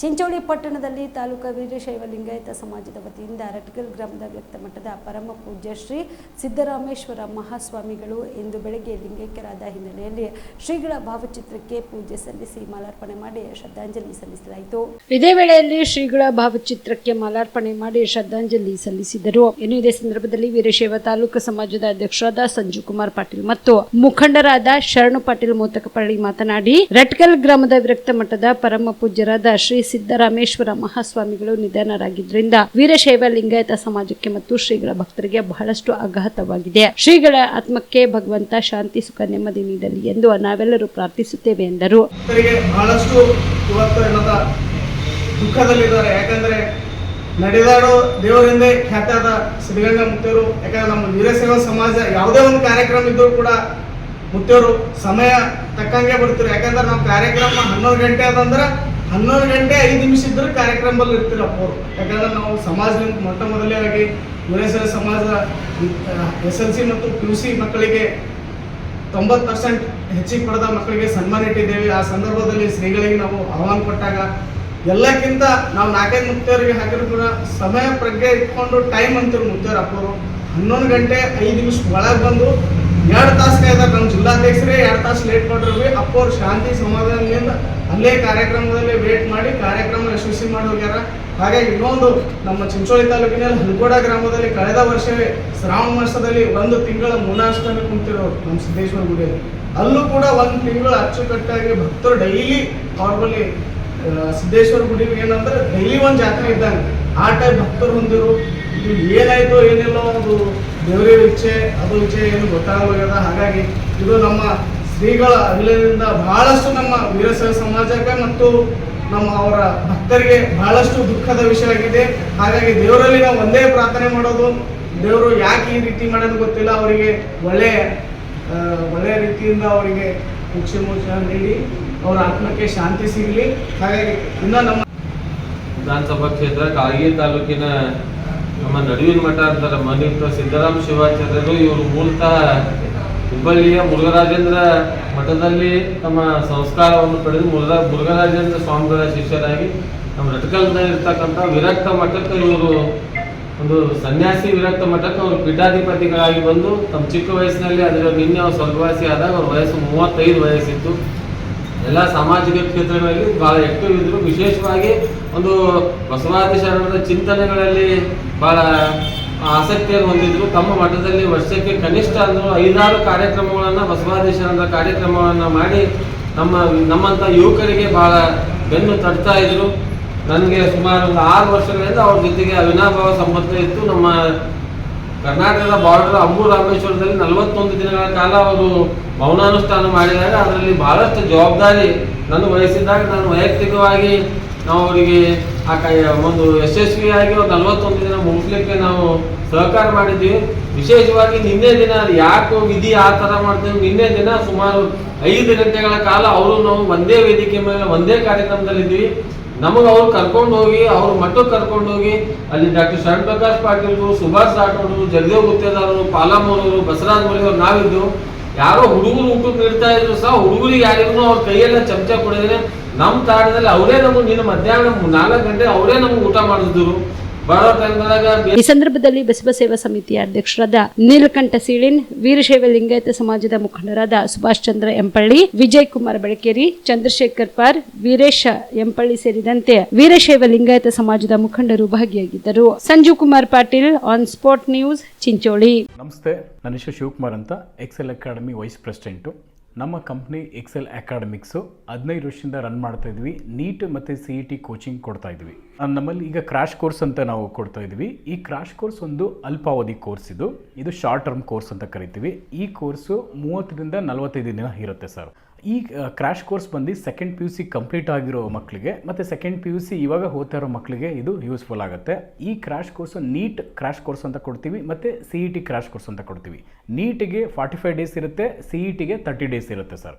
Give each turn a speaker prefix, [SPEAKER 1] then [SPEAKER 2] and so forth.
[SPEAKER 1] ಚಿಂಚೋಳಿ ಪಟ್ಟಣದಲ್ಲಿ ತಾಲೂಕಾ ವೀರಶೈವ ಲಿಂಗಾಯತ ಸಮಾಜದ ವತಿಯಿಂದ ರಟ್ಗಲ್ ಗ್ರಾಮದ ವ್ಯಕ್ತ ಮಠದ ಪರಮ ಪೂಜ್ಯ ಶ್ರೀ ಸಿದ್ದರಾಮೇಶ್ವರ ಮಹಾಸ್ವಾಮಿಗಳು ಇಂದು ಬೆಳಗ್ಗೆ ಲಿಂಗೈಕ್ಯರಾದ ಹಿನ್ನೆಲೆಯಲ್ಲಿ ಶ್ರೀಗಳ ಭಾವಚಿತ್ರಕ್ಕೆ ಪೂಜೆ ಸಲ್ಲಿಸಿ ಮಾಲಾರ್ಪಣೆ ಮಾಡಿ ಶ್ರದ್ಧಾಂಜಲಿ ಸಲ್ಲಿಸಲಾಯಿತು. ಇದೇ ವೇಳೆಯಲ್ಲಿ ಶ್ರೀಗಳ ಭಾವಚಿತ್ರಕ್ಕೆ ಮಾಲಾರ್ಪಣೆ ಮಾಡಿ ಶ್ರದ್ಧಾಂಜಲಿ ಸಲ್ಲಿಸಿದರು. ಇನ್ನು ಇದೇ ಸಂದರ್ಭದಲ್ಲಿ ವೀರಶೈವ ತಾಲೂಕು ಸಮಾಜದ ಅಧ್ಯಕ್ಷರಾದ ಸಂಜು ಕುಮಾರ್ ಪಾಟೀಲ್ ಮತ್ತು ಮುಖಂಡರಾದ ಶರಣು ಪಾಟೀಲ್ ಮೋತಕಪಳ್ಳಿ ಮಾತನಾಡಿ ರಟ್ಕಲ್ ಗ್ರಾಮದ ವಿರಕ್ತ ಮಠದ ಪರಮ ಪೂಜ್ಯರಾದ ಶ್ರೀ ಸಿದ್ದರಾಮೇಶ್ವರ ಮಹಾಸ್ವಾಮಿಗಳು ನಿಧನರಾಗಿದ್ದರಿಂದ ವೀರಶೈವ ಲಿಂಗಾಯತ ಸಮಾಜಕ್ಕೆ ಮತ್ತು ಶ್ರೀಗಳ ಭಕ್ತರಿಗೆ ಬಹಳಷ್ಟು ಆಘಾತವಾಗಿದೆ. ಶ್ರೀಗಳ ಆತ್ಮಕ್ಕೆ ಭಗವಂತ ಶಾಂತಿ, ಸುಖ, ನೆಮ್ಮದಿ ನೀಡಲಿ ಎಂದು ನಾವೆಲ್ಲರೂ ಪ್ರಾರ್ಥಿಸುತ್ತೇವೆ ಎಂದರು.
[SPEAKER 2] ಬಹಳಷ್ಟು ದುಃಖದಲ್ಲಿದ್ದಾರೆ. ಯಾಕಂದ್ರೆ ನಡೆದಾಡೋ ದೇವರಿಂದೇ ಖ್ಯಾತಾದ ಸಿದ್ಧಗಂಗಾ ಮುತ್ತೇರು, ಯಾಕಂದ್ರೆ ನಮ್ಮ ವೀರಶೈವ ಸಮಾಜ ಯಾವುದೇ ಒಂದು ಕಾರ್ಯಕ್ರಮ ಇದ್ದರೂ ಕೂಡ ಮುತ್ತೇರು ಸಮಯ ತಕ್ಕಂಗೆ ಬರ್ತಾರೆ ಯಾಕಂದ್ರೆ ನಮ್ಮ ಕಾರ್ಯಕ್ರಮ ಹನ್ನೊಂದು ಗಂಟೆ ಅದಂದ್ರೆ ಹನ್ನೊಂದು ಗಂಟೆ ಐದು ನಿಮಿಷ ಇದ್ರೂ ಕಾರ್ಯಕ್ರಮದಲ್ಲಿ ಇರ್ತೀರಪ್ಪ ಅವರು ಯಾಕಂದ್ರೆ ನಾವು ಸಮಾಜದಿಂದ ಮೊಟ್ಟ ಮೊದಲೇ ಆಗಿ ಮುನೇಶ್ವರ ಸಮಾಜ, ಎಸ್ ಎಲ್ ಸಿ ಮತ್ತು ಪಿ ಯು ಸಿ ಮಕ್ಕಳಿಗೆ ತೊಂಬತ್ತು ಪರ್ಸೆಂಟ್ ಹೆಚ್ಚಿಗೆ ಪಡೆದ ಮಕ್ಕಳಿಗೆ ಸನ್ಮಾನ ಇಟ್ಟಿದ್ದೇವೆ. ಆ ಸಂದರ್ಭದಲ್ಲಿ ಶ್ರೀಗಳಿಗೆ ನಾವು ಆಹ್ವಾನ ಕೊಟ್ಟಾಗ ಎಲ್ಲಕ್ಕಿಂತ ನಾವು ನಾಲ್ಕೈದು ಮುಕ್ತಿಯವರಿಗೆ ಹಾಕಿದ್ರು ಕೂಡ ಸಮಯ ಪ್ರಜ್ಞೆ ಇಟ್ಕೊಂಡು ಟೈಮ್ ಅಂತೀವಿ ಮುಕ್ತಿಯವ್ರ ಅಪ್ಪವರು. ಹನ್ನೊಂದು ಗಂಟೆ ಐದು ನಿಮಿಷ ಒಳಗೆ ಬಂದು ಎರಡು ತಾಸು ಕಾಯ್ದಾರ ನಮ್ಮ ಜಿಲ್ಲಾಧ್ಯಕ್ಷರೇ ಎರಡು ತಾಸು ಲೇಟ್ ಮಾಡಿರ್ವಿ ಅಪ್ಪವ್ರು ಶಾಂತಿ ಸಮಾಧಾನದಿಂದ ಅಲ್ಲೇ ಕಾರ್ಯಕ್ರಮದಲ್ಲಿ ವೇಟ್ ಮಾಡಿ ಕಾರ್ಯಕ್ರಮ ಯಶಸ್ವಿ ಮಾಡಿ ಹೋಗ್ಯಾರ ಹಾಗೆ ಇನ್ನೊಂದು ನಮ್ಮ ಚಿಂಚೋಳಿ ತಾಲೂಕಿನಲ್ಲಿ ಹಲ್ಗೋಡ ಗ್ರಾಮದಲ್ಲಿ ಕಳೆದ ವರ್ಷವೇ ಶ್ರಾವಣ ಮಾಸದಲ್ಲಿ ಒಂದು ತಿಂಗಳ ಮುನಾಷ್ಟಮಿ ಕುಂತಿರೋರು ನಮ್ಮ ಸಿದ್ದೇಶ್ವರ ಗುಡಿಯಲ್ಲಿ. ಅಲ್ಲೂ ಕೂಡ ಒಂದು ತಿಂಗಳು ಅಚ್ಚುಕಟ್ಟಾಗಿ ಭಕ್ತರು ಡೈಲಿ ಅವ್ರ ಸಿದ್ದೇಶ್ವರ ಗುಡಿ ಏನಂದ್ರೆ ಡೈಲಿ ಒಂದು ಜಾತ್ರೆ ಇದ್ದಂಗೆ. ಆ ಟೈಪ್ ಭಕ್ತರು ಹೊಂದಿರು. ಏನಾಯ್ತು ಏನಿಲ್ಲ ಒಂದು ದೇವರ ಇಚ್ಛೆ ಅದು ಇಚ್ಛೆ ಏನು ಗೊತ್ತಾಗೋಗ್ಯದ ಹಾಗಾಗಿ ಇದು ನಮ್ಮ ಶ್ರೀಗಳ ಅಭಿನಯದಿಂದ ಬಹಳಷ್ಟು ನಮ್ಮ ವೀರಶೈವ ಸಮಾಜಕ್ಕೆ ಮತ್ತು ನಮ್ಮ ಅವರ ಭಕ್ತರಿಗೆ ಬಹಳಷ್ಟು ದುಃಖದ ವಿಷಯ ಆಗಿದೆ. ಹಾಗಾಗಿ ದೇವರಲ್ಲಿ ನಾವು ಒಂದೇ ಪ್ರಾರ್ಥನೆ ಮಾಡೋದು. ದೇವರು ಯಾಕೆ ಈ ರೀತಿ ಮಾಡೋದು ಗೊತ್ತಿಲ್ಲ. ಅವರಿಗೆ ಒಳ್ಳೆ ಆ, ಒಳ್ಳೆಯ ರೀತಿಯಿಂದ ಅವರಿಗೆ ಮುಖ್ಯ ಮೋಕ್ಷ ನೀಡಿ ಅವರ ಆತ್ಮಕ್ಕೆ ಶಾಂತಿ ಸಿಗಲಿ. ಹಾಗಾಗಿ ಇನ್ನು ನಮ್ಮ
[SPEAKER 3] ವಿಧಾನಸಭಾ ಕ್ಷೇತ್ರ ಕಾಳಗಿ ತಾಲೂಕಿನ ನಮ್ಮ ನಡುವಿನ ಮಠ ಅಂತಾರೆ ಮನಿತ ಸಿದ್ದರಾಮ ಶಿವಾಚಾರ್ಯರು ಇವರು ಮೂಲತಃ ಹುಬ್ಬಳ್ಳಿಯ ಮುರುಘರಾಜೇಂದ್ರ ಮಠದಲ್ಲಿ ತಮ್ಮ ಸಂಸ್ಕಾರವನ್ನು ಪಡೆದು ಮುರುಘ ಮುರುಘರಾಜೇಂದ್ರ ಸ್ವಾಮಿಗಳ ಶಿಷ್ಯರಾಗಿ ನಮ್ಮ ರಟಕಲ್ನಲ್ಲಿ ಇರ್ತಕ್ಕಂಥ ವಿರಕ್ತ ಮಠಕ್ಕೆ ಇವರು ಒಂದು ಸನ್ಯಾಸಿ ವಿರಕ್ತ ಮಠಕ್ಕೆ ಅವರು ಪೀಠಾಧಿಪತಿಗಳಾಗಿ ಬಂದು ತಮ್ಮ ಚಿಕ್ಕ ವಯಸ್ಸಿನಲ್ಲಿ ಅದರ ನಿನ್ನೆ ಅವ್ರು ಸ್ವರ್ಗವಾಸಿ ಆದಾಗ ಅವ್ರ ವಯಸ್ಸು ಮೂವತ್ತೈದು ವಯಸ್ಸಿತ್ತು. ಎಲ್ಲ ಸಾಮಾಜಿಕ ಕ್ಷೇತ್ರಗಳಲ್ಲಿ ಬಹಳ ಎಕ್ಟಿವ್ ಇದ್ರು. ವಿಶೇಷವಾಗಿ ಒಂದು ಬಸವಾದಿ ಶರಣರ ಚಿಂತನೆಗಳಲ್ಲಿ ಬಹಳ ಆಸಕ್ತಿಯನ್ನು ಹೊಂದಿದ್ರು. ತಮ್ಮ ಮಠದಲ್ಲಿ ವರ್ಷಕ್ಕೆ ಕನಿಷ್ಠ ಅಂದ್ರೂ ಐದಾರು ಕಾರ್ಯಕ್ರಮಗಳನ್ನ ಬಸವಾದಿ ಶರಣರ ಕಾರ್ಯಕ್ರಮಗಳನ್ನ ಮಾಡಿ ನಮ್ಮ, ನಮ್ಮಂತ ಯುವಕರಿಗೆ ಬಹಳ ಬೆನ್ನು ತಟ್ತಾ ಇದ್ರು. ನನಗೆ ಸುಮಾರು ಒಂದು ಆರು ವರ್ಷಗಳಿಂದ ಅವ್ರ ಜೊತೆಗೆ ಅವಿನಾಭಾವ ಸಂಬಂಧ ಇತ್ತು. ನಮ್ಮ ಕರ್ನಾಟಕದ ಬಾರ್ಡರ್ ಅಂಬು ರಾಮೇಶ್ವರದಲ್ಲಿ ನಲವತ್ತೊಂದು ದಿನಗಳ ಕಾಲ ಅವರು ಮೌನಾನುಷ್ಠಾನ ಮಾಡಿದಾಗ ಅದರಲ್ಲಿ ಬಹಳಷ್ಟು ಜವಾಬ್ದಾರಿ ನಾನು ವಹಿಸಿದಾಗ ನಾನು ವೈಯಕ್ತಿಕವಾಗಿ ನಾವು ಅವರಿಗೆ ಆ ಕೈ, ಒಂದು ಯಶಸ್ವಿಯಾಗಿ ಒಂದು ನಲವತ್ತೊಂದು ದಿನ ಮುಗಿಸ್ಲಿಕ್ಕೆ ನಾವು ಸಹಕಾರ ಮಾಡಿದ್ದೀವಿ. ವಿಶೇಷವಾಗಿ ನಿನ್ನೆ ದಿನ ಯಾಕೋ ವಿಧಿ ಆ ಥರ ಮಾಡ್ತೀವಿ. ನಿನ್ನೆ ದಿನ ಸುಮಾರು ಐದು ಗಂಟೆಗಳ ಕಾಲ ಅವರು ನಾವು ಒಂದೇ ವೇದಿಕೆ ಮೇಲೆ ಒಂದೇ ಕಾರ್ಯಕ್ರಮದಲ್ಲಿದ್ವಿ ನಮಗೆ ಅವ್ರು ಕರ್ಕೊಂಡು ಹೋಗಿ, ಅವ್ರ ಮಟ್ಟಕ್ಕೆ ಕರ್ಕೊಂಡು ಹೋಗಿ, ಅಲ್ಲಿ ಡಾಕ್ಟರ್ ಶರಣ್ ಪ್ರಕಾಶ್ ಪಾಟೀಲ್ರು, ಸುಭಾಷ್ ರಾಠೋಡ್ರು ಜಗದೇವ್ ಗುತ್ತೇದಾರರು ಪಾಲಮ್ಮವರು ಬಸವರಾಜ ಮಲಿಯವರು ನಾವಿದ್ದು. ಯಾರೋ ಹುಡುಗರು ಊಟಕ್ಕೆ ನೀಡ್ತಾ ಇದ್ರು ಸಹ ಹುಡುಗರಿಗೆ ಯಾರಿಗೂ ಅವ್ರ ಕೈಯೆಲ್ಲ ಚಮಚ ಕೊಡಿದ್ರೆ ನಮ್ಮ ತಾಡದಲ್ಲಿ ಅವರೇ ನಮಗೆ ನಿನ್ನ ಮಧ್ಯಾಹ್ನ ನಾಲ್ಕು ಗಂಟೆ ಅವರೇ ನಮಗೆ ಊಟ ಮಾಡಿದ್ರು
[SPEAKER 1] ಈ ಸಂದರ್ಭದಲ್ಲಿ ಬಸವ ಸೇವಾ ಸಮಿತಿಯ ಅಧ್ಯಕ್ಷರಾದ ನೀಲಕಂಠ ಸೀಳಿನ್ ವೀರಶೈವ ಲಿಂಗಾಯತ ಸಮಾಜದ ಮುಖಂಡರಾದ ಸುಭಾಷ್ ಚಂದ್ರ ಎಂಪಳ್ಳಿ ವಿಜಯ್ ಕುಮಾರ್ ಬೆಳಕೇರಿ ಚಂದ್ರಶೇಖರ್ ಪಾರ್ ವೀರೇಶ ಎಂಪಳ್ಳಿ ಸೇರಿದಂತೆ ವೀರಶೈವ ಲಿಂಗಾಯತ ಸಮಾಜದ ಮುಖಂಡರು ಭಾಗಿಯಾಗಿದ್ದರು. Sanjeev Kumar Patil on spot news Chincholi.
[SPEAKER 4] ನಮಸ್ತೆ ನನ್ನ ಶಿವಕುಮಾರ್ ಅಂತ ಎಕ್ಸೆಲ್ ಅಕಾಡೆಮಿ ವೈಸ್ ಪ್ರೆಸಿಡೆಂಟು ನಮ್ಮ ಕಂಪ್ನಿ ಎಕ್ಸೆಲ್ ಅಕಾಡೆಮಿಕ್ಸು ಹದಿನೈದು ವರ್ಷದಿಂದ ರನ್ ಮಾಡ್ತಾ ಇದ್ವಿ. ನೀಟ್ ಮತ್ತು ಸಿ ಇ ಟಿ ಕೋಚಿಂಗ್ ಕೊಡ್ತಾ ಇದ್ವಿ. ನಮ್ಮಲ್ಲಿ ಈಗ ಕ್ರಾಶ್ ಕೋರ್ಸ್ ಅಂತ ನಾವು ಕೊಡ್ತಾ ಇದ್ವಿ. ಈ ಕ್ರಾಶ್ ಕೋರ್ಸ್ ಒಂದು ಅಲ್ಪಾವಧಿ ಕೋರ್ಸ್ ಇದು. ಇದು ಶಾರ್ಟ್ ಟರ್ಮ್ ಕೋರ್ಸ್ ಅಂತ ಕರಿತೀವಿ. ಈ ಕೋರ್ಸು ಮೂವತ್ತರಿಂದ ನಲವತ್ತೈದು ದಿನ ಇರುತ್ತೆ ಸರ್. ಈ ಕ್ರಾಶ್ ಕೋರ್ಸ್ ಬಂದು second P U C complete ಆಗಿರೋ ಮಕ್ಕಳಿಗೆ ಮತ್ತು ಸೆಕೆಂಡ್ ಪಿ ಯು ಸಿ ಇವಾಗ ಓದ್ತಾ ಇರೋ ಮಕ್ಕಳಿಗೆ ಇದು ಯೂಸ್ಫುಲ್ ಆಗುತ್ತೆ. ಈ crash course NEET crash course ಅಂತ ಕೊಡ್ತೀವಿ, ಮತ್ತು C E T crash course ಅಂತ ಕೊಡ್ತೀವಿ. ನೀಟಿಗೆ ಫಾರ್ಟಿ ಫೈವ್ ಡೇಸ್ ಇರುತ್ತೆ ಸಿ ಇ ಟಿಗೆ ತರ್ಟಿ ಡೇಸ್ ಇರುತ್ತೆ ಸರ್